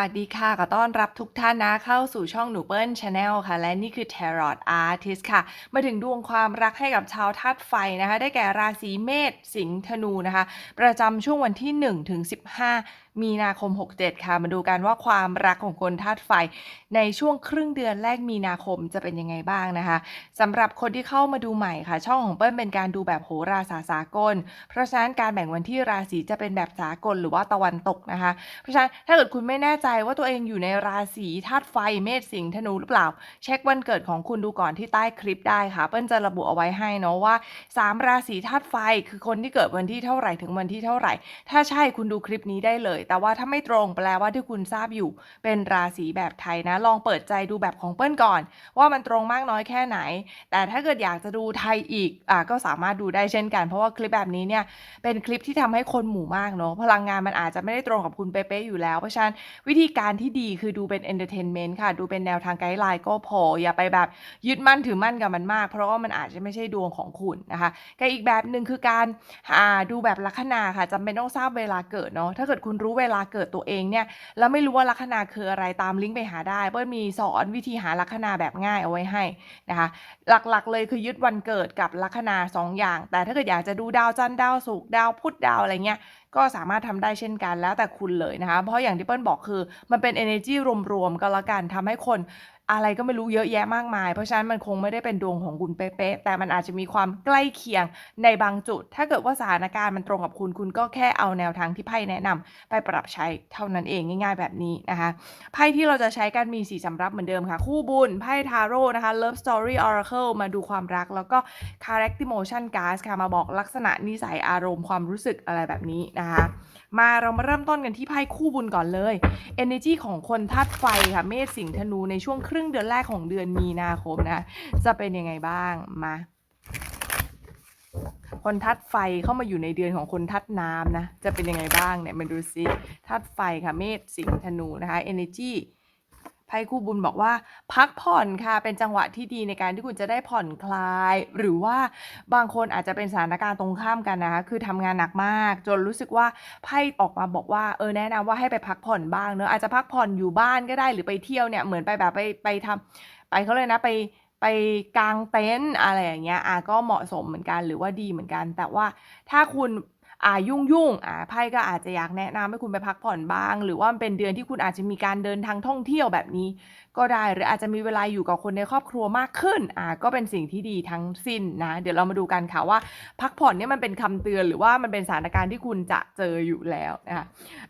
วัสดีค่ะขอต้อนรับทุกท่านนะเข้าสู่ช่องหนูเปิ้ลชาแนลค่ะ และนี่คือ Tarot Artist ค่ะ มาถึงดวงความรักให้กับชาวธาตุไฟนะคะ ได้แก่ราศีเมษสิงห์ธนูนะคะ ประจำช่วงวันที่ 1 ถึง 15มีนาคม 67 ค่ะ มาดูกันว่าความรักของคนธาตุไฟ ในช่วงครึ่งเดือนแรกมีนาคมจะเป็นยังไงบ้างนะคะสำหรับคนที่เข้ามาดูใหม่ค่ะ ช่องของเปิ้ลเป็นการดูแบบโหราศาสสากล เพราะฉะนั้นการแบ่งวันที่ราศีจะเป็นแบบสากลหรือว่าตะวันตกนะคะ เพราะฉะนั้นถ้าเกิดคุณไม่แน่ใจว่าตัวเองอยู่ในราศีธาตุไฟเมษสิงห์ธนูหรือเปล่า เช็ควันเกิดของคุณดูก่อนที่ใต้คลิปได้ค่ะ เปิ้ลจะระบุเอาไว้ให้เนาะว่า 3 ราศีธาตุไฟคือคนที่เกิดวันที่เท่าไหร่ถึงวันที่เท่าไหร่ ถ้าใช่คุณดูคลิปนี้ได้เลยแต่ว่าถ้าไม่ตรงแปลว่าที่คุณทราบอยู่ เป็นราศีแบบไทยนะ ลองเปิดใจดูแบบของเปิ้ลก่อน ว่ามันตรงมากน้อยแค่ไหน แต่ถ้าเกิดอยากจะดูไทยอีกอะก็สามารถดูได้เช่นกัน เพราะว่าคลิปแบบนี้เนี่ยเป็นคลิปที่ทำให้คนหมู่มากเนาะพลังงานมันอาจจะไม่ได้ตรงกับคุณเป๊ะๆอยู่แล้ว เพราะฉะนั้นวิธีการที่ดีคือดูเป็นเอนเตอร์เทนเมนต์ค่ะ ดูเป็นแนวทางไกด์ไลน์ก็พอ อย่าไปแบบยึดมั่นถือมั่นกับมันมาก เพราะว่ามันอาจจะไม่ใช่ดวงของคุณนะคะกับอีกแบบหนึ่งคือการดูแบบลัคนาค่ะจำเป็นต้องทราบเวลาเกิดเนาะถ้าเกิดคุณรู้เวลาเกิดตัวเองเนี่ยแล้วไม่รู้ว่าลัคนาคืออะไรตามลิงก์ไปหาได้เปิ้ลมีสอนวิธีหาลัคนาแบบง่ายเอาไว้ให้นะคะ หลักๆเลยคือยึดวันเกิดกับลัคนาสองอย่าง แต่ถ้าเกิดอยากจะดูดาวจันทร์ดาวศุกร์ดาวพุธดาวอะไรเงี้ย ก็สามารถทำได้เช่นกันแล้วแต่คุณเลยนะคะ เพราะอย่างที่เปิ้ลบอกคือมันเป็น energy รวมๆก็แล้วกันทำให้คนอะไรก็ไม่รู้เยอะแยะมากมาย เพราะฉะนั้นมันคงไม่ได้เป็นดวงของคุณเป๊ะๆแต่มันอาจจะมีความใกล้เคียงในบางจุด ถ้าเกิดว่าสถานการณ์มันตรงกับคุณคุณก็แค่เอาแนวทางที่ไพ่แนะนำไปปรับใช้เท่านั้นเองง่าย ๆ แบบนี้นะคะไพ่ที่เราจะใช้กันมีสีสำรับเหมือนเดิมค่ะ คู่บุญไพ่ทาโร่นะคะ Love Story Oracle มาดูความรัก แล้วก็ Character Motion Cards ค่ะมาบอกลักษณะนิสัยอารมณ์ความรู้สึกอะไรแบบนี้นะคะมาเรามาเริ่มต้นกันที่ไพ่คู่บุญก่อนเลย Energy ของคนธาตุไฟค่ะ เมษสิงห์ธนูในช่วงครึ่งเดือนแรกของเดือนมีนาคมนะ จะเป็นยังไงบ้างมาคนทัดไฟเข้ามาอยู่ในเดือนของคนทัดน้ำนะ จะเป็นยังไงบ้างเนี่ยมาดูซิทัดไฟค่ะเมษสิงห์ธนูนะคะ Energy ไพ่คู่บุญบอกว่าพักผ่อนค่ะเป็นจังหวะที่ดีในการที่คุณจะได้ผ่อนคลาย หรือว่าบางคนอาจจะเป็นสถานการณ์ตรงข้ามกันนะคะคือทำงานหนักมาก จนรู้สึกว่าไพ่ออกมาบอกว่าเออแนะนำว่าให้ไปพักผ่อนบ้างเนอะอาจจะพักผ่อนอยู่บ้านก็ได้หรือไปเที่ยวเนี่ยเหมือนไปแบบไปไปทำไปเขาเลยนะไปไปกางเต็นท์อะไรอย่างเงี้ยอะก็เหมาะสมเหมือนกันหรือว่าดีเหมือนกัน แต่ว่าถ้าคุณ อ่ายุ่งยุ่งอ่าไพ่ก็อาจจะอยากแนะนำให้คุณไปพักผ่อนบ้าง หรือว่ามันเป็นเดือนที่คุณอาจจะมีการเดินทางท่องเที่ยวแบบนี้ ก็ได้หรืออาจจะมีเวลาอยู่กับคนในครอบครัวมากขึ้นอ่าก็เป็นสิ่งที่ดีทั้งสิ้นนะ เดี๋ยวเรามาดูกันค่ะว่า พักผ่อนเนี่ยมันเป็นคำเตือนหรือว่ามันเป็นสถานการณ์ที่คุณจะเจออยู่แล้วนะคะ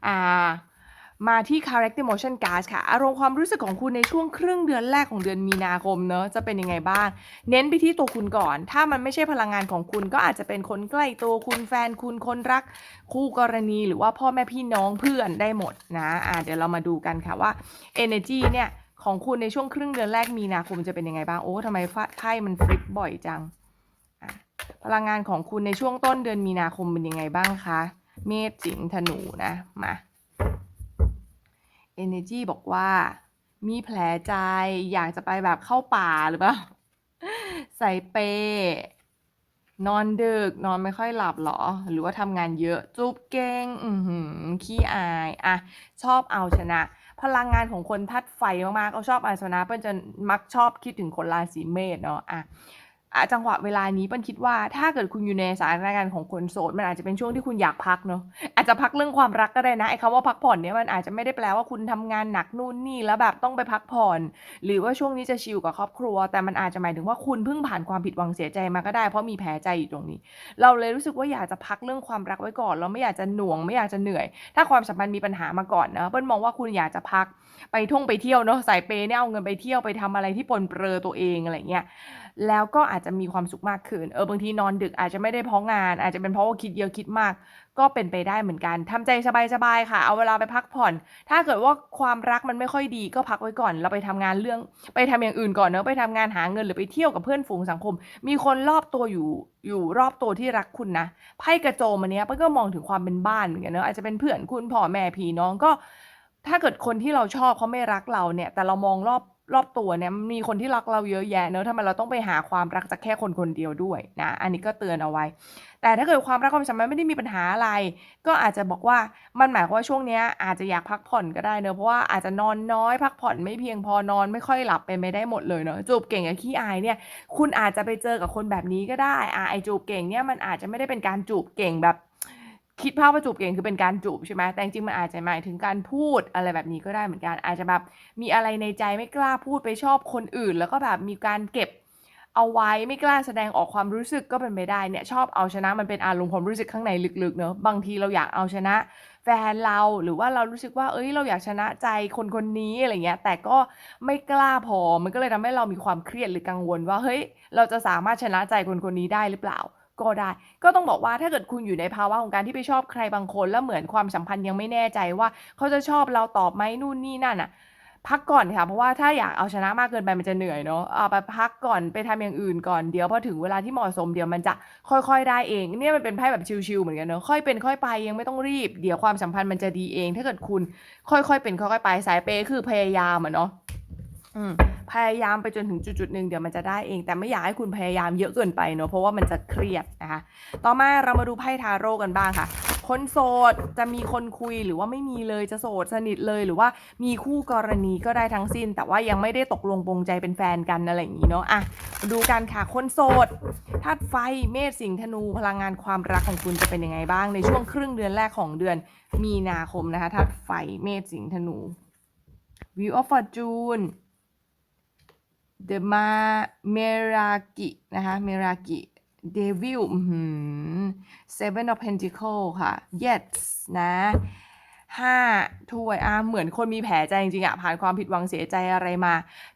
อ่า มาที่ character motion cards ค่ะ อารมณ์ความรู้สึกของคุณในช่วงครึ่งเดือนแรกของเดือนมีนาคมเนอะจะเป็นยังไงบ้าง เน้นไปที่ตัวคุณก่อน ถ้ามันไม่ใช่พลังงานของคุณก็อาจจะเป็นคนใกล้ตัวคุณแฟนคุณคนรัก คู่กรณีหรือว่าพ่อแม่พี่น้องเพื่อนได้หมดนะอ่าเดี๋ยวเรามาดูกันค่ะว่า energy เนี่ยของคุณในช่วงครึ่งเดือนแรกมีนาคมจะเป็นยังไงบ้างโอ้ทำไมไพ่มันฟลิปบ่อยจังพลังงานของคุณในช่วงต้นเดือนมีนาคมเป็นยังไงบ้างคะเมษสิงห์ธนูนะมา Energy บอกว่า มีแผลใจอยากจะไปแบบเข้าป่าหรือเปล่า ใส่เปย์นอนดึก นอนไม่ค่อยหลับหรอ หรือว่าทำงานเยอะจุ๊บเก่งอือหือขี้อายอะชอบเอาชนะ พลังงานของคนทัดไฟมากๆเขาชอบเอาชนะเปิ้ลจะมักชอบคิดถึงคนราศีเมษเนาะอะอะ จังหวะเวลานี้ปิ้ลคิดว่าถ้าเกิดคุณอยู่ในสถานการณ์ของคนโสด มันอาจจะเป็นช่วงที่คุณอยากพักเนาะอาจจะพักเรื่องความรักก็ได้นะไอ้คำว่าพักผ่อนเนี่ยมันอาจจะไม่ได้แปลว่าคุณทำงานหนักนู่นนี่แล้วแบบต้องไปพักผ่อน หรือว่าช่วงนี้จะชิลกับครอบครัว แต่มันอาจจะหมายถึงว่าคุณเพิ่งผ่านความผิดหวังเสียใจมาก็ได้ เพราะมีแผลใจอยู่ตรงนี้ เราเลยรู้สึกว่าอยากจะพักเรื่องความรักไว้ก่อนเราไม่อยากจะหน่วงไม่อยากจะเหนื่อย ถ้าความสัมพันธ์มีปัญหามาก่อนนะเปิ้ลมองว่าคุณอยากจะพักไปท่องไปเที่ยวเนาะสายเปเนี่ยเอาเงินไปเที่ยวไปทำอะไรที่ปนเปื้อตัวเองอะไรเงี้ยแล้วก็อาจจะมีความสุขมากขึ้น เออบางทีนอนดึกอาจจะไม่ได้เพราะงาน อาจจะเป็นเพราะว่าคิดเยอะคิดมาก ก็เป็นไปได้เหมือนกันทำใจสบายๆค่ะ เอาเวลาไปพักผ่อน ถ้าเกิดว่าความรักมันไม่ค่อยดีก็พักไว้ก่อน เราไปทำงานเรื่องไปทำอย่างอื่นก่อนเนอะไปทำงานหาเงินหรือไปเที่ยวกับเพื่อนฝูงสังคม มีคนรอบตัวอยู่อยู่รอบตัวที่รักคุณนะไพ่กระโจมอันเนี้ยมันก็มองถึงความเป็นบ้านเหมือนกันเนอะอาจจะเป็นเพื่อนคุณพ่อแม่พี่น้องก็ ถ้าเกิดคนที่เราชอบเขาไม่รักเราเนี่ย แต่เรามองรอบ รอบตัวเนี่ยมีคนที่รักเราเยอะแยะเนอะทำไมเราต้องไปหาความรักจากแค่คนคนเดียวด้วยนะอันนี้ก็เตือนเอาไว้ แต่ถ้าเกิดความรักความสัมพันธ์ไม่ได้มีปัญหาอะไร ก็อาจจะบอกว่ามันหมายความว่าช่วงนี้อาจจะอยากพักผ่อนก็ได้เนอะเพราะว่าอาจจะนอนน้อยพักผ่อนไม่เพียงพอนอนไม่ค่อยหลับไปไม่ได้หมดเลยเนอะจูบเก่งกับขี้อายเนี่ยคุณอาจจะไปเจอกับคนแบบนี้ก็ได้อะไอจูบเก่งเนี่ยมันอาจจะไม่ได้เป็นการจูบเก่งแบบ คิดภาพว่าจูบเก่งคือเป็นการจูบใช่ไหมแต่จริงๆมันอาจจะหมายถึงการพูดอะไรแบบนี้ก็ได้เหมือนกัน อาจจะแบบมีอะไรในใจไม่กล้าพูดไปชอบคนอื่น แล้วก็แบบมีการเก็บเอาไว้ไม่กล้าแสดงออกความรู้สึกก็เป็นไปได้เนี่ยชอบเอาชนะมันเป็นอารมณ์ความรู้สึกข้างในลึกๆเนอะบางทีเราอยากเอาชนะแฟนเราหรือว่าเรารู้สึกว่า เอ้ยเราอยากชนะใจคนคนนี้อะไรเงี้ย แต่ก็ไม่กล้าพอมันก็เลยทำให้เรามีความเครียดหรือกังวลว่าเฮ้ยเราจะสามารถชนะใจคนคนนี้ได้หรือเปล่า ก็ได้ ก็ต้องบอกว่าถ้าเกิดคุณอยู่ในภาวะของการที่ไปชอบใครบางคน แล้วเหมือนความสัมพันธ์ยังไม่แน่ใจว่า เขาจะชอบเราตอบไหมนู่นนี่นั่นอะพักก่อนค่ะ เพราะว่าถ้าอยากเอาชนะมากเกินไปมันจะเหนื่อยเนาะเอาไปพักก่อนไปทำอย่างอื่นก่อนเดี๋ยวพอถึงเวลาที่เหมาะสมเดี๋ยวมันจะค่อยๆได้เอง เนี่ยมันเป็นไพ่แบบชิลๆเหมือนกันเนาะค่อยเป็นค่อยไปยังไม่ต้องรีบ เดี๋ยวความสัมพันธ์มันจะดีเอง ถ้าเกิดคุณค่อยๆเป็นค่อยๆไปสายเปย์คือพยายามอะเนาะ พยายามไปจนถึงจุดๆหนึ่งเดี๋ยวมันจะได้เอง แต่ไม่อยากให้คุณพยายามเยอะเกินไปเนอะเพราะว่ามันจะเครียดนะคะต่อมาเรามาดูไพ่ทาโร่กันบ้างค่ะ คนโสดจะมีคนคุยหรือว่าไม่มีเลยจะโสดสนิทเลยหรือว่ามีคู่กรณีก็ได้ทั้งสิ้น แต่ว่ายังไม่ได้ตกลงปรงใจเป็นแฟนกันอะไรอย่างนี้เนาะอะมาดูกันค่ะคนโสดธาตุไฟเมษสิงห์ธนูพลังงานความรักของคุณจะเป็นยังไงบ้างในช่วงครึ่งเดือนแรกของเดือนมีนาคมนะคะธาตุไฟเมษสิงห์ธนู View of Fortune The Ma Meraki นะคะ Meraki Devil อื้อหือ Seven of Pentacle ค่ะ Yes นะห้าถ้วยอะเหมือนคนมีแผลใจจริงๆอะผ่านความผิดหวังเสียใจอะไรมา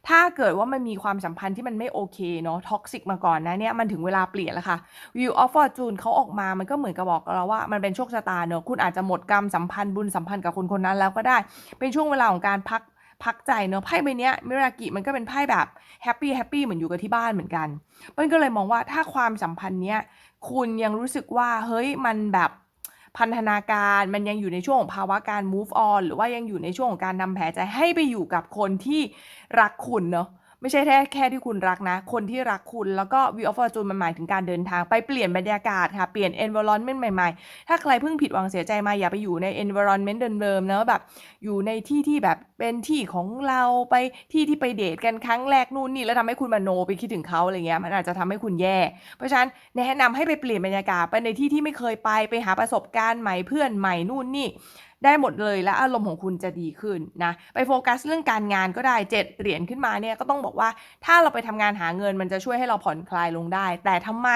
ถ้าเกิดว่ามันมีความสัมพันธ์ที่มันไม่โอเคเนาะท็อกซิกมาก่อนนะเนี่ยมันถึงเวลาเปลี่ยนแล้วค่ะ View of Fortune เขาออกมามันก็เหมือนกับบอกเราว่ามันเป็นโชคชะตาเนอะคุณอาจจะหมดกรรมสัมพันธ์บุญสัมพันธ์กับคนคนนั้นแล้วก็ได้ เป็นช่วงเวลาของการพัก พักใจเนอะไพ่ใบนี้มิรากิมันก็เป็นไพ่แบบแฮปปี้แฮปปี้เหมือนอยู่กับที่บ้านเหมือนกันมันก็เลยมองว่าถ้าความสัมพันธ์เนี้ยคุณยังรู้สึกว่าเฮ้ยมันแบบพันธนาการมันยังอยู่ในช่วงของภาวะการ move on หรือว่ายังอยู่ในช่วงของการนำแผลใจให้ไปอยู่กับคนที่รักคุณเนอะ ไม่ใช่แค่แค่ที่คุณรักนะ คนที่รักคุณแล้วก็ view of fortune มันหมายถึงการเดินทางไปเปลี่ยนบรรยากาศค่ะ เปลี่ยน environment ใหม่ๆ ถ้าใครเพิ่งผิดหวังเสียใจมาอย่าไปอยู่ใน environment เดิมๆเนอะแบบ อยู่ในที่ที่แบบเป็นที่ของเราไปที่ที่ไปเดทกันครั้งแรกนู่นนี่แล้วทำให้คุณมาโนไปคิดถึงเขาอะไรเงี้ยมันอาจจะทำให้คุณแย่ เพราะฉะนั้นแนะนำให้ไปเปลี่ยนบรรยากาศไปในที่ที่ไม่เคยไปไปหาประสบการณ์ใหม่เพื่อนใหม่นู่นนี่ ได้หมดเลยและอารมณ์ของคุณจะดีขึ้นนะไปโฟกัสเรื่องการงานก็ได้เจ็ดเหรียญขึ้นมาเนี่ยก็ต้องบอกว่าถ้าเราไปทำงานหาเงินมันจะช่วยให้เราผ่อนคลายลงได้ แต่ทำไม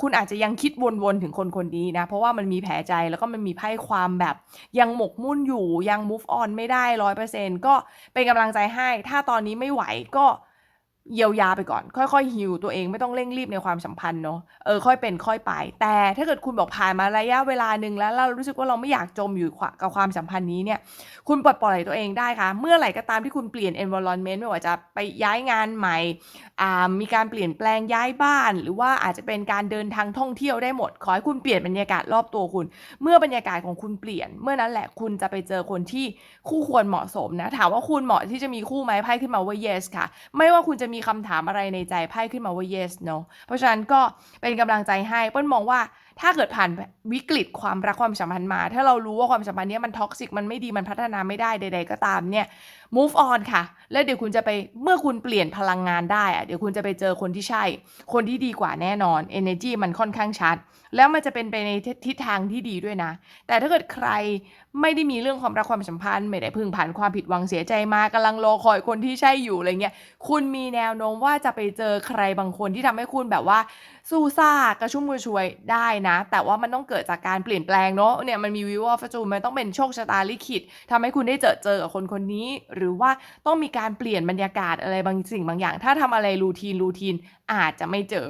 คุณอาจจะยังคิดวนๆถึงคนคนนี้นะ เพราะว่ามันมีแผลใจแล้วก็มันมีไพ่ความแบบ ยังหมกมุ่นอยู่ยัง move on ไม่ได้ร้อยเปอร์เซ็นต์ก็เป็นกำลังใจให้ ถ้าตอนนี้ไม่ไหวก็ เยียวยาไปก่อน ค่อยๆฮิวตัวเองไม่ต้องเร่งรีบในความสัมพันธ์เนาะเออค่อยเป็นค่อยไป แต่ถ้าเกิดคุณบอกผ่านมาระยะเวลาหนึ่งแล้วเรารู้สึกว่าเราไม่อยากจมอยู่กับความสัมพันธ์นี้เนี่ย คุณปลดปล่อยตัวเองได้ค่ะ เมื่อไหร่ก็ตามที่คุณเปลี่ยน environment ไม่ว่าจะไปย้ายงานใหม่อ่ามีการเปลี่ยนแปลงย้ายบ้าน หรือว่าอาจจะเป็นการเดินทางท่องเที่ยวได้หมด ขอให้คุณเปลี่ยนบรรยากาศรอบตัวคุณ เมื่อบรรยากาศของคุณเปลี่ยน เมื่อนั้นแหละคุณจะไปเจอคนที่คู่ควรเหมาะสมนะถามว่าคุณเหมาะที่จะมีคู่ไหมไพ่ขึ้นมาว่า yes ค่ะ ไม่ว่าคุณจะมีีคำถามอะไรในใจไพ่ขึ้นมาว่า yes เนาะเพราะฉะนั้นก็เป็นกำลังใจให้เปิ้ลมองว่า ถ้าเกิดผ่านวิกฤตความรักความสัมพันธ์มา ถ้าเรารู้ว่าความสัมพันธ์นี้มันท็อกซิก มันไม่ดี มันพัฒนาไม่ได้ใด ๆ ก็ตามเนี่ย move on ค่ะ แล้วเดี๋ยวคุณจะไป เมื่อคุณเปลี่ยนพลังงานได้อะเดี๋ยวคุณจะไปเจอคนที่ใช่ คนที่ดีกว่าแน่นอน energy มันค่อนข้างชัด แล้วมันจะเป็นไปในทิศทางที่ดีด้วยนะ แต่ถ้าเกิดใครไม่ได้มีเรื่องความรักความสัมพันธ์ ไม่ได้พึ่งผ่านความผิดหวังเสียใจมากำลังรอคอยคนที่ใช่อยู่อะไรเงี้ย คุณมีแนวโน้มว่าจะไปเจอใครบางคนที่ทำให้คุณแบบว่า สู้ซ่ากระชุ่มกระชวยได้นะ แต่ว่ามันต้องเกิดจากการเปลี่ยนแปลงเนาะเนี่ยมันมีวิวอฟจูมันต้องเป็นโชคชะตาลิขิตทำให้คุณได้เจอเจอกับคนคนนี้ หรือว่าต้องมีการเปลี่ยนบรรยากาศอะไรบางสิ่งบางอย่าง ถ้าทำอะไรรูทีนรูทีนอาจจะไม่เจอ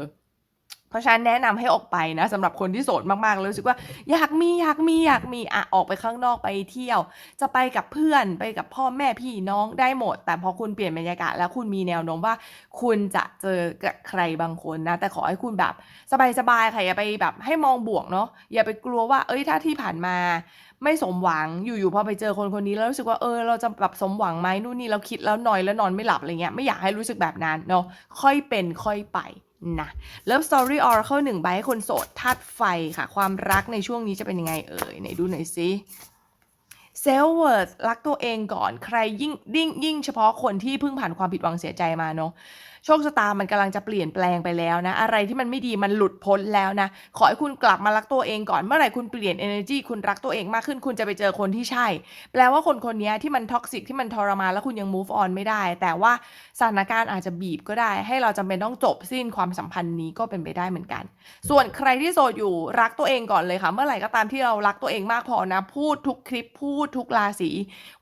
ราะฉะนั้นแนะนำให้ออกไปนะสำหรับคนที่โสดมากๆเลยรู้สึกว่าอยากมีอยากมีอยากมีอะออกไปข้างนอกไปเที่ยว จะไปกับเพื่อนไปกับพ่อแม่พี่น้องได้หมด แต่พอคุณเปลี่ยนบรรยากาศแล้วคุณมีแนวโน้มว่า คุณจะเจอกับใครบางคนนะ แต่ขอให้คุณแบบสบายๆค่ะอย่าไปแบบให้มองบวกเนาะอย่าไปกลัวว่า เอ้ยถ้าที่ผ่านมาไม่สมหวังอยู่ๆพอไปเจอคนคนนี้แล้วรู้สึกว่าเออเราจะแบบสมหวังไหมนู่นนี่เราคิดแล้วนอยแล้วนอนไม่หลับอะไรเงี้ยไม่อยากให้รู้สึกแบบนั้นเนาะค่อยเป็นค่อยไป นะเริ่ม Story Oracle หนึ่งใบให้คนโสดธาตุไฟค่ะ ความรักในช่วงนี้จะเป็นยังไงเอ่ยไหนดูหน่อยสิเซลเวิร์ดรักตัวเองก่อนใครยิ่งยิ่งยิ่งเฉพาะคนที่เพิ่งผ่านความผิดหวังเสียใจมาเนาะ โชคชะตามันกำลังจะเปลี่ยนแปลงไปแล้วนะ อะไรที่มันไม่ดีมันหลุดพ้นแล้วนะ ขอให้คุณกลับมารักตัวเองก่อน เมื่อไหร่คุณเปลี่ยน energy คุณรักตัวเองมากขึ้น คุณจะไปเจอคนที่ใช่ แปลว่าคนคนนี้ที่มันท็อกซิกที่มันทรมานแล้วคุณยัง move on ไม่ได้ แต่ว่าสถานการณ์อาจจะบีบก็ได้ ให้เราจำเป็นต้องจบสิ้นความสัมพันธ์นี้ก็เป็นไปได้เหมือนกัน ส่วนใครที่โสดอยู่รักตัวเองก่อนเลยค่ะ เมื่อไหร่ก็ตามที่เรารักตัวเองมากพอนะ พูดทุกคลิปพูดทุกราศี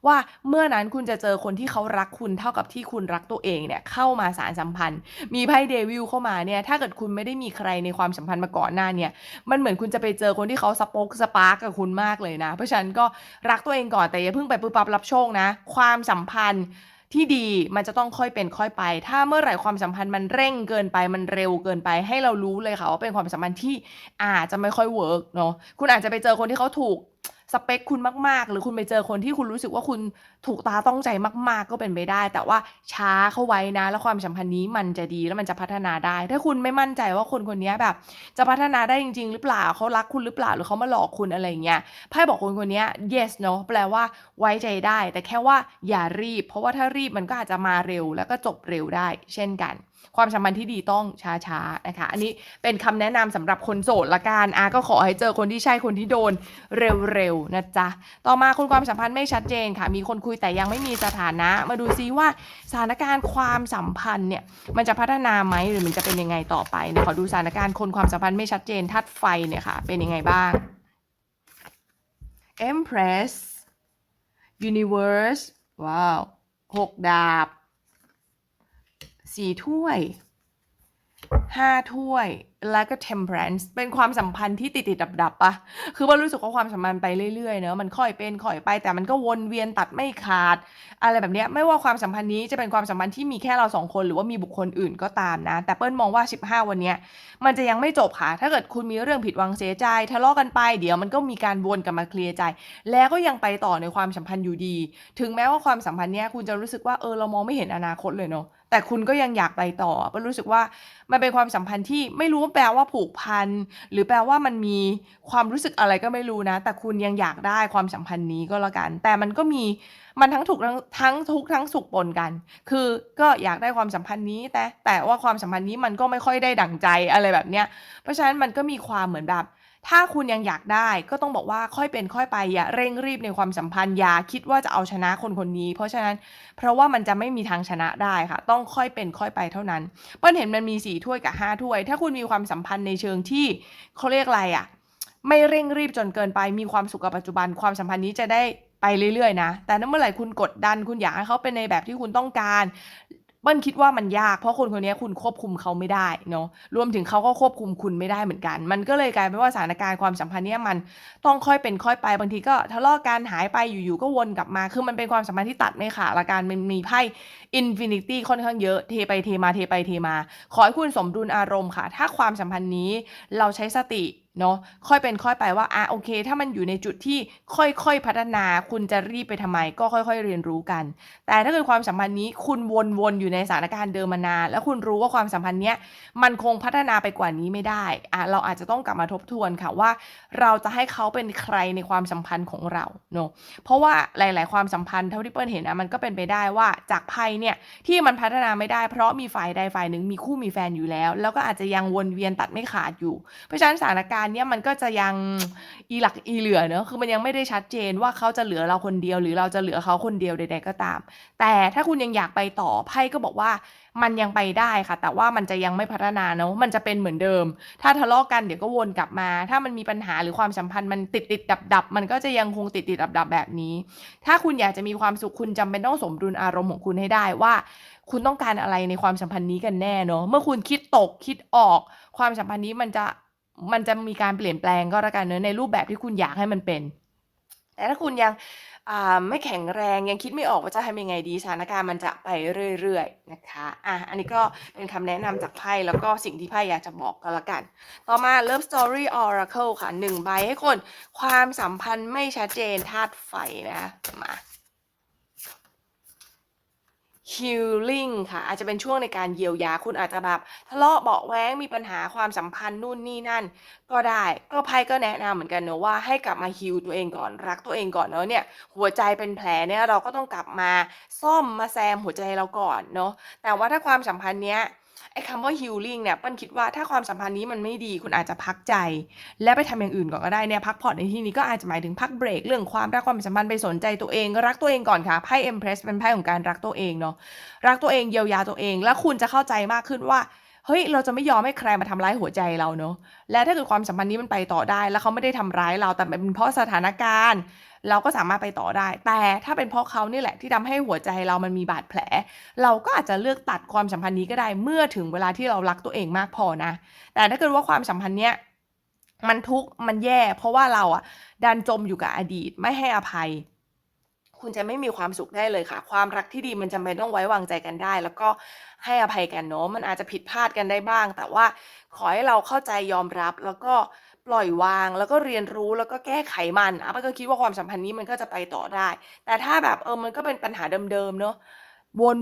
ว่าเมื่อนั้นคุณจะเจอคนที่เขารักคุณเท่ากับที่คุณรักตัวเองเนี่ยเข้ามาสารสัมพันธ์ มีไพ่เดวิลเข้ามาเนี่ย ถ้าเกิดคุณไม่ได้มีใครในความสัมพันธ์มาก่อนหน้าเนี่ย มันเหมือนคุณจะไปเจอคนที่เขาสปอกสปาร์กกับคุณมากเลยนะ เพราะฉะนั้นก็รักตัวเองก่อนแต่อย่าเพิ่งไปปุ๊บปั๊บรับโชคนะ ความสัมพันธ์ที่ดีมันจะต้องค่อยเป็นค่อยไป ถ้าเมื่อไหร่ความสัมพันธ์มันเร่งเกินไปมันเร็วเกินไป ให้เรารู้เลยค่ะว่าเป็นความสัมพันธ์ที่อาจจะไม่ค่อยเวิร์กเนาะคุณอาจจะไปเจอคนที่เขาถูก สเปคคุณมาก ๆ หรือคุณไปเจอคนที่คุณรู้สึกว่าคุณถูกตาต้องใจมาก ๆ ก็เป็นไปได้ แต่ว่าช้าเข้าไว้นะ แล้วความสัมพันธ์นี้มันจะดีแล้วมันจะพัฒนาได้ ถ้าคุณไม่มั่นใจว่าคนคนนี้แบบ จะพัฒนาได้จริง ๆ หรือเปล่าเขารักคุณหรือเปล่าหรือเขามาหลอกคุณอะไรอย่างเงี้ยไพ่บอกคนคนนี้ yes เนาะแปลว่าไว้ใจได้ แต่แค่ว่าอย่ารีบ เพราะว่าถ้ารีบมันก็อาจจะมาเร็วแล้วก็จบเร็วได้ เช่นกัน ความสัมพันธ์ที่ดีต้องช้าๆนะคะ อันนี้เป็นคำแนะนำสำหรับคนโสดละกันอาก็ขอให้เจอคนที่ใช่คนที่โดนเร็วๆนะจ๊ะ ต่อมาคนความสัมพันธ์ไม่ชัดเจนค่ะ มีคนคุยแต่ยังไม่มีสถานะ มาดูซิว่าสถานการณ์ความสัมพันธ์เนี่ยมันจะพัฒนาไหมหรือมันจะเป็นยังไงต่อไปเนี่ยขอดูสถานการณ์คนความสัมพันธ์ไม่ชัดเจนทัดไฟเนี่ยค่ะ เป็นยังไงบ้าง Empress Universe ว้าวหกดาบ สี่ถ้วยห้าถ้วย แล้วก็ temperance เป็นความสัมพันธ์ที่ติดติดดับดับปะคือว่ารู้สึกว่าความสัมพันธ์ไปเรื่อยๆเนอะมันค่อยเป็นค่อยไป แต่มันก็วนเวียนตัดไม่ขาด อะไรแบบเนี้ยไม่ว่าความสัมพันธ์นี้จะเป็นความสัมพันธ์ที่มีแค่เราสองคนหรือว่ามีบุคคลอื่นก็ตามนะ แต่เปิ้ลมองว่า 15 วันเนี้ยมันจะยังไม่จบค่ะ ถ้าเกิดคุณมีเรื่องผิดหวังเสียใจทะเลาะกันไปเดี๋ยวมันก็มีการวนกลับมาเคลียร์ใจ แล้วก็ยังไปต่อในความสัมพันธ์อยู่ดี ถึงแม้ว่าความสัมพันธ์เนี้ยคุณจะรู้สึกว่าเออเรามองไม่เห็นอนาคตเลยเนาะ แต่คุณก็ยังอยากไปต่อเปิ้ลรู้สึกว่ามันเป็นความสัมพันธ์ที่ไม่รู้ว่าแปลว่าผูกพันหรือแปลว่ามันมีความรู้สึกอะไรก็ไม่รู้นะ แต่คุณยังอยากได้ความสัมพันธ์นี้ก็แล้วกัน แต่มันก็มีมันทั้งถูกทั้งทั้งทุกทั้งสุขปนกัน คือก็อยากได้ความสัมพันธ์นี้ แต่แต่ว่าความสัมพันธ์นี้มันก็ไม่ค่อยได้ดั่งใจอะไรแบบเนี้ยเพราะฉะนั้นมันก็มีความเหมือนแบบ ถ้าคุณยังอยากได้ก็ต้องบอกว่าค่อยเป็นค่อยไปอย่าเร่งรีบในความสัมพันธ์อย่าคิดว่าจะเอาชนะคนคนนี้ เพราะฉะนั้นเพราะว่ามันจะไม่มีทางชนะได้ค่ะ ต้องค่อยเป็นค่อยไปเท่านั้นเปิ้ลเห็นมันมีสี่ถ้วยกับห้าถ้วย ถ้าคุณมีความสัมพันธ์ในเชิงที่เขาเรียกอะไรอะไม่เร่งรีบจนเกินไปมีความสุขกับปัจจุบันความสัมพันธ์นี้จะได้ไปเรื่อยๆนะ แต่ถ้าเมื่อไหร่คุณกดดัน คุณอยากให้เขาเป็นในแบบที่คุณต้องการ เปิ้ลคิดว่ามันยากเพราะคนคนนี้คุณควบคุมเขาไม่ได้เนาะรวมถึงเขาก็ควบคุมคุณไม่ได้เหมือนกัน มันก็เลยกลายเป็นว่าสถานการณ์ความสัมพันธ์เนี้ยมันต้องค่อยเป็นค่อยไปบางทีก็ทะเลาะกันหายไปอยู่ๆก็วนกลับมา คือมันเป็นความสัมพันธ์ที่ตัดไม่ขาดละกันมันมีไพ่อินฟินิตี้ค่อนข้างเยอะเทไปเทมาเทไปเทมา ขอให้คุณสมดุลอารมณ์ค่ะ ถ้าความสัมพันธ์นี้เราใช้สติ เนาะค่อยเป็นค่อยไปว่าอะโอเค ถ้ามันอยู่ในจุดที่ค่อยๆพัฒนา คุณจะรีบไปทำไม ก็ค่อย ๆ เรียนรู้กัน แต่ถ้าเกิดความสัมพันธ์นี้คุณวนๆอยู่ในสถานการณ์เดิมมานานแล้วคุณรู้ว่าความสัมพันธ์เนี้ยมันคงพัฒนาไปกว่านี้ไม่ได้อะเราอาจจะต้องกลับมาทบทวนค่ะว่า เราจะให้เขาเป็นใครในความสัมพันธ์ของเราเนาะเพราะว่าหลาย ๆ ความสัมพันธ์เท่าที่เปิ้ลเห็นนะมันก็เป็นไปได้ว่าจากไพ่เนี่ยที่มันพัฒนาไม่ได้เพราะมีฝ่ายใดฝ่ายหนึ่งมีคู่มีแฟนอยู่แล้ว แล้วก็อาจจะยังวนเวียนตัดไม่ขาดอยู่เพราะฉะนั้นสถานการณ์เนี้ยมันก็จะยังอีหลักอีเหลือเนอะคือมันยังไม่ได้ชัดเจนว่าเขาจะเหลือเราคนเดียว หรือเราจะเหลือเขาคนเดียวใดๆก็ตาม แต่ถ้าคุณยังอยากไปต่อไพ่ก็บอกว่ามันยังไปได้ค่ะ แต่ว่ามันจะยังไม่พัฒนาเนอะมันจะเป็นเหมือนเดิม ถ้าทะเลาะกันเดี๋ยวก็วนกลับมา ถ้ามันมีปัญหาหรือความสัมพันธ์มันติดติดดับดับมันก็จะยังคงติดติดดับดับแบบนี้ ถ้าคุณอยากจะมีความสุขคุณจำเป็นต้องสมดุลอารมณ์ของคุณให้ได้ว่า คุณต้องการอะไรในความสัมพันธ์นี้กันแน่เนอะเมื่อคุณคิดตกคิดออก ความสัมพันธ์นี้มันจะ มันจะมีการเปลี่ยนแปลงก็แล้วกันเนอะในรูปแบบที่คุณอยากให้มันเป็น แต่ถ้าคุณยังไม่แข็งแรงยังคิดไม่ออกว่าจะทำยังไงดีสถานการณ์มันจะไปเรื่อยๆนะคะอ่าอันนี้ก็เป็นคำแนะนำจากไพ่แล้วก็สิ่งที่ไพ่อยากจะบอกก็แล้วกัน ต่อมา Love Story Oracle ค่ะ1ใบให้คนความสัมพันธ์ไม่ชัดเจนธาตุไฟนะมา healing ค่ะ อาจจะเป็นช่วงในการเยียวยาคุณอาจจะแบบทะเลาะเบาแว้งมีปัญหาความสัมพันธ์นู่นนี่นั่น ก็ได้ก็ไพ่ก็แนะนำเหมือนกันเนอะว่าให้กลับมาฮิลตัวเองก่อนรักตัวเองก่อนเนาะเนี่ย หัวใจเป็นแผลเนี่ยเราก็ต้องกลับมาซ่อมมาแซมหัวใจเราก่อนเนาะแต่ว่าถ้าความสัมพันธ์เนี้ย ไอ้คำว่า healing เนี่ยเปิ้ลคิดว่าถ้าความสัมพันธ์นี้มันไม่ดีคุณอาจจะพักใจ แล้วไปทำอย่างอื่นก่อนก็ได้เนี่ยพักผ่อนในที่นี้ก็อาจจะหมายถึงพักเบรกเรื่องความรักความสัมพันธ์ไปสนใจตัวเอง รักตัวเองก่อนค่ะไพ่ Empress เป็นไพ่ของการรักตัวเองเนาะรักตัวเองเยียวยาตัวเอง แล้วคุณจะเข้าใจมากขึ้นว่าเฮ้ย เราจะไม่ยอมให้ใครมาทำร้ายหัวใจเราเนาะ และถ้าเกิดความสัมพันธ์นี้มันไปต่อได้ แล้วเขาไม่ได้ทำร้ายเรา แต่เป็นเพราะสถานการณ์ เราก็สามารถไปต่อได้ แต่ถ้าเป็นเพราะเขานี่แหละที่ทำให้หัวใจเรามันมีบาดแผล เราก็อาจจะเลือกตัดความสัมพันธ์นี้ก็ได้เมื่อถึงเวลาที่เรารักตัวเองมากพอนะ แต่ถ้าเกิดว่าความสัมพันธ์เนี้ยมันทุกข์มันแย่ เพราะว่าเราอะดันจมอยู่กับอดีตไม่ให้อภัย คุณจะไม่มีความสุขได้เลยค่ะ ความรักที่ดีมันจำเป็นต้องไว้วางใจกันได้ แล้วก็ให้อภัยกันเนาะมันอาจจะผิดพลาดกันได้บ้าง แต่ว่าขอให้เราเข้าใจยอมรับแล้วก็ ปล่อยวาง แล้วก็เรียนรู้แล้วก็แก้ไขมันอาเปิ้าก็คิดว่าความสัมพันธ์นี้มันก็จะไปต่อได้ แต่ถ้าแบบเออมันก็เป็นปัญหาเดิมๆเนาะ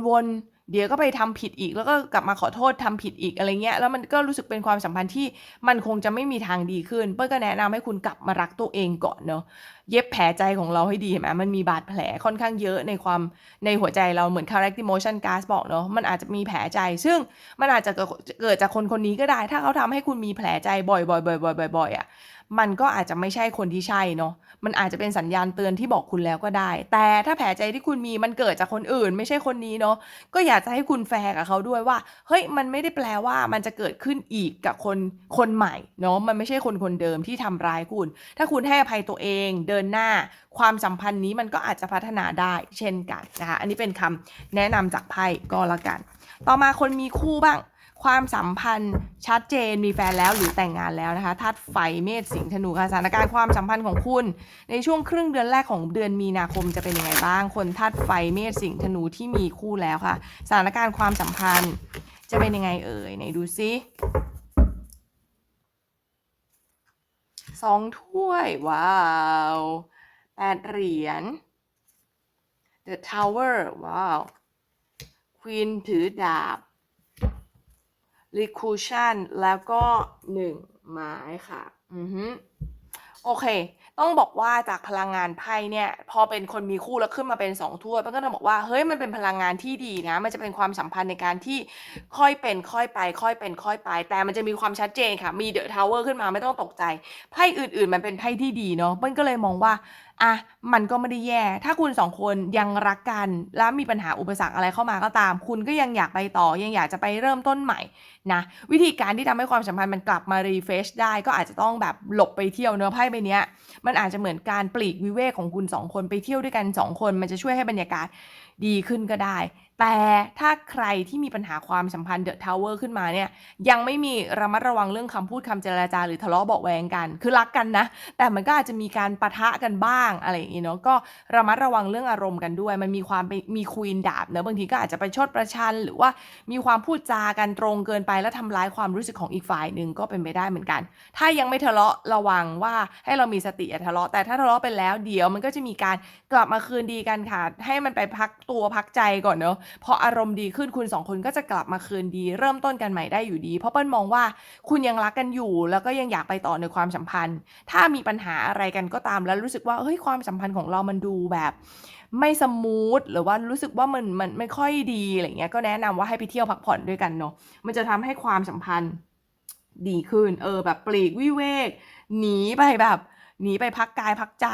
วนๆ เดี๋ยวก็ไปทำผิดอีก แล้วก็กลับมาขอโทษทำผิดอีกอะไรเงี้ยแล้วมันก็รู้สึกเป็นความสัมพันธ์ที่มันคงจะไม่มีทางดีขึ้น เปิ้ลก็แนะนำให้คุณกลับมารักตัวเองก่อนเนาะเย็บแผลใจของเราให้ดีเห็นไหมมันมีบาดแผลค่อนข้างเยอะในความในหัวใจเราเหมือน Correct Emotion Card บอกเนาะมันอาจจะมีแผลใจ ซึ่งมันอาจจะเกิดจากคนคนนี้ก็ได้ ถ้าเขาทำให้คุณมีแผลใจบ่อยๆๆๆๆๆอะ มันก็อาจจะไม่ใช่คนที่ใช่เนาะ มันอาจจะเป็นสัญญาณเตือนที่บอกคุณแล้วก็ได้ แต่ถ้าแผลใจที่คุณมีมันเกิดจากคนอื่น ไม่ใช่คนนี้เนาะ ก็อยากจะให้คุณแฟร์กับเขาด้วยว่า เฮ้ย มันไม่ได้แปลว่ามันจะเกิดขึ้นอีกกับคนคนใหม่เนาะ มันไม่ใช่คนคนเดิมที่ทำร้ายคุณ ถ้าคุณให้อภัยตัวเองเดินหน้า ความสัมพันธ์นี้มันก็อาจจะพัฒนาได้เช่นกันนะคะ อันนี้เป็นคำแนะนำจากไพ่ก็แล้วกัน ต่อมาคนมีคู่บ้าง ความสัมพันธ์ชัดเจนมีแฟนแล้วหรือแต่งงานแล้วนะคะธาตุไฟเมษสิงห์ธนูค่ะสถานการณ์ความสัมพันธ์ของคุณ ในช่วงครึ่งเดือนแรกของเดือนมีนาคมจะเป็นยังไงบ้าง คนธาตุไฟเมษสิงห์ธนูที่มีคู่แล้วค่ะสถานการณ์ความสัมพันธ์จะเป็นยังไงเอ่ยไหนดูซิ2ถ้วย ว้าว8เหรียญ The Tower ว้าว Queen ถือดาบ Recussion แล้วก็ 1 ไม้ค่ะ อือฮึโอเค ต้องบอกว่าจากพลังงานไพ่เนี่ย พอเป็นคนมีคู่แล้วขึ้นมาเป็น2ถ้วยมันก็ต้องบอกว่า เฮ้ย มันเป็นพลังงานที่ดีนะ มันจะเป็นความสัมพันธ์ในการที่ค่อยเป็นค่อยไป ค่อยเป็นค่อยไป แต่มันจะมีความชัดเจนค่ะ มี The Tower ขึ้นมาไม่ต้องตกใจ ไพ่อื่น ๆ มันเป็นไพ่ที่ดีเนาะเปิ้ลก็เลยมองว่าอะมันก็ไม่ได้แย่ ถ้าคุณสองคนยังรักกัน แล้วมีปัญหาอุปสรรคอะไรเข้ามาก็ตาม คุณก็ยังอยากไปต่อยังอยากจะไปเริ่มต้นใหม่นะวิธีการที่ทำให้ความสัมพันธ์มันกลับมารีเฟชได้ก็อาจจะต้องแบบหลบไปเที่ยวเนื้อไพ่ใบเนี้ย มันอาจจะเหมือนการปลีกวิเวกของคุณ 2 คนไปเที่ยวด้วยกัน 2 คน มันจะช่วยให้บรรยากาศดีขึ้นก็ได้ แต่ถ้าใครที่มีปัญหาความสัมพันธ์ The Tower ขึ้นมาเนี่ยยังไม่มีระมัดระวังเรื่องคำพูดคำเจรจาหรือทะเลาะเบาแวงกัน คือรักกันนะ แต่มันก็อาจจะมีการปะทะกันบ้างอะไรอย่างงี้เนาะก็ระมัดระวังเรื่องอารมณ์กันด้วย มันมีความมี Queen ดาบเนาะบางทีก็อาจจะไปชดประชัน หรือว่ามีความพูดจากันตรงเกินไปแล้วทำร้ายความรู้สึกของอีกฝ่ายหนึ่งก็เป็นไปได้เหมือนกัน ถ้ายังไม่ทะเลาะระวังว่าให้เรามีสติอย่าทะเลาะแต่ถ้าทะเลาะไปแล้วเดี๋ยวมันก็จะมีการกลับมาคืนดีกันค่ะ ให้มันไปพักตัวพักใจก่อนเนาะพออารมณ์ดีขึ้นคุณ2คนก็จะกลับมาคืนดี เริ่มต้นกันใหม่ได้อยู่ดี เพราะเปิ้ลมองว่าคุณยังรักกันอยู่ แล้วก็ยังอยากไปต่อในความสัมพันธ์ ถ้ามีปัญหาอะไรกันก็ตามแล้วรู้สึกว่าเฮ้ยความสัมพันธ์ของเรามันดูแบบไม่สมูทหรือว่ารู้สึกว่ามันมันไม่ค่อยดีอะไรเงี้ยก็แนะนำว่าให้ไปเที่ยวพักผ่อนด้วยกันเนาะมันจะทำให้ความสัมพันธ์ดีขึ้น เออแบบปลีกวิเวกหนีไปแบบ หนีไปพักกายพักใจ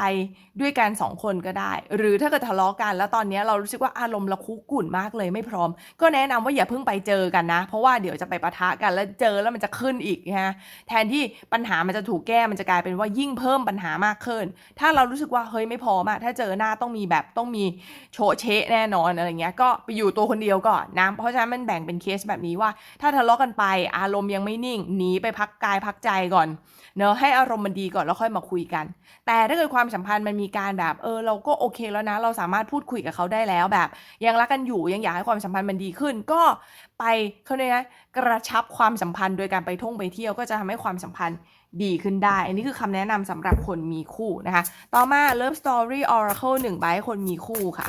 ด้วยกัน2คนก็ได้ หรือถ้าเกิดทะเลาะกัน แล้วตอนนี้เรารู้สึกว่าอารมณ์เราคุกุ่นมากเลยไม่พร้อม ก็แนะนำว่าอย่าเพิ่งไปเจอกันนะ เพราะว่าเดี๋ยวจะไปปะทะกันแล้วเจอแล้วมันจะขึ้นอีกนะคะแทนที่ปัญหามันจะถูกแก้มันจะกลายเป็นว่ายิ่งเพิ่มปัญหามากขึ้น ถ้าเรารู้สึกว่าเฮ้ยไม่พร้อมอะถ้าเจอหน้าต้องมีแบบต้องมีโชเชะแน่นอนอะไรเงี้ยก็ไปอยู่ตัวคนเดียวก่อนนะเพราะฉะนั้นมันแบ่งเป็นเคสแบบนี้ว่า ถ้าทะเลาะกันไปอารมณ์ยังไม่นิ่งหนีไปพักกายพักใจก่อนเนาะให้อารมณ์มันดีก่อนแล้วค่อยมาคุยกันกัน แต่ถ้าเกิดความสัมพันธ์มันมีการแบบเออเราก็โอเคแล้วนะ เราสามารถพูดคุยกับเขาได้แล้วแบบ ยังรักกันอยู่ยังอยากให้ความสัมพันธ์มันดีขึ้น ก็ไปเขาเรียกนะกระชับความสัมพันธ์โดยการไปท่องไปเที่ยวก็จะทำให้ความสัมพันธ์ดีขึ้นได้ อันนี้คือคำแนะนำสำหรับคนมีคู่นะคะ ต่อมา Love Story Oracle 1ใบให้คนมีคู่ค่ะ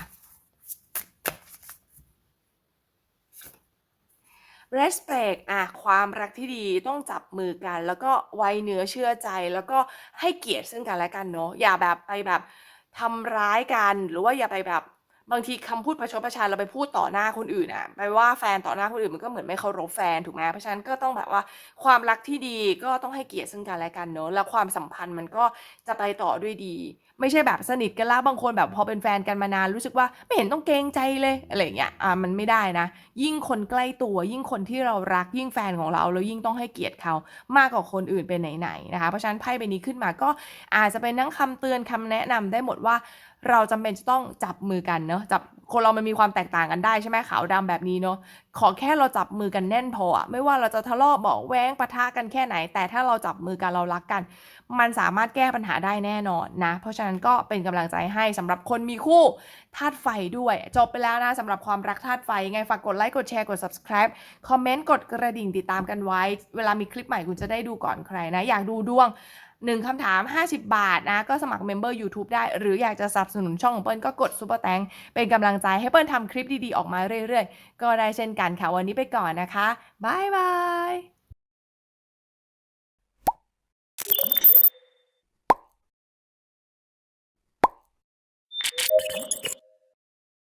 respect อะความรักที่ดีต้องจับมือกัน แล้วก็ไว้เนื้อเชื่อใจ แล้วก็ให้เกียรติซึ่งกันและกันเนาะอย่าแบบไปแบบทำร้ายกันหรือว่าอย่าไปแบบบางทีคำพูดประชดประชันเราไปพูดต่อหน้าคนอื่นอะไปว่าแฟนต่อหน้าคนอื่นมันก็เหมือนไม่เคารพแฟนถูกไหมเพราะฉะนั้นก็ต้องแบบว่าความรักที่ดีก็ต้องให้เกียรติซึ่งกันและกันเนาะแล้วความสัมพันธ์มันก็จะไปต่อด้วยดี ไม่ใช่แบบสนิทกันแล้วบางคนแบบพอเป็นแฟนกันมานานรู้สึกว่าไม่เห็นต้องเกรงใจเลยอะไรเงี้ยอ่ามันไม่ได้นะ ยิ่งคนใกล้ตัว ยิ่งคนที่เรารักยิ่งแฟนของเราแล้วยิ่งต้องให้เกียรติเขามากกว่าคนอื่นเป็นไหนๆนะคะเพราะฉะนั้นไพ่ใบนี้ขึ้นมาก็อาจจะเป็นทั้งคำเตือนคำแนะนำได้หมดว่า เราจำเป็นจะต้องจับมือกันเนาะจับคนเรามันมีความแตกต่างกันได้ใช่ไหมขาวดำแบบนี้เนาะขอแค่เราจับมือกันแน่นพออะไม่ว่าเราจะทะเลาะเบาแว้งปะทะกันแค่ไหน แต่ถ้าเราจับมือกันเรารักกัน มันสามารถแก้ปัญหาได้แน่นอนนะ เพราะฉะนั้นก็เป็นกำลังใจให้สำหรับคนมีคู่ธาตุไฟด้วย จบไปแล้วนะสำหรับความรักธาตุไฟยังไงฝากกดไลค์กดแชร์กด subscribe คอมเมนต์กดกระดิ่งติดตามกันไว้ เวลามีคลิปใหม่คุณจะได้ดูก่อนใครนะ อยากดูดวง 1คำถาม 50 บาทนะ ก็สมัครเมมเบอร์ YouTube ได้ หรืออยากจะสนับสนุนช่องของเปิ้ลก็กดซุปเปอร์แตงเป็นกำลังใจให้เปิ้ลทำคลิปดีๆ ออกมาเรื่อยๆ ก็ได้เช่นกันค่ะ วันนี้ไปก่อนนะคะบายบาย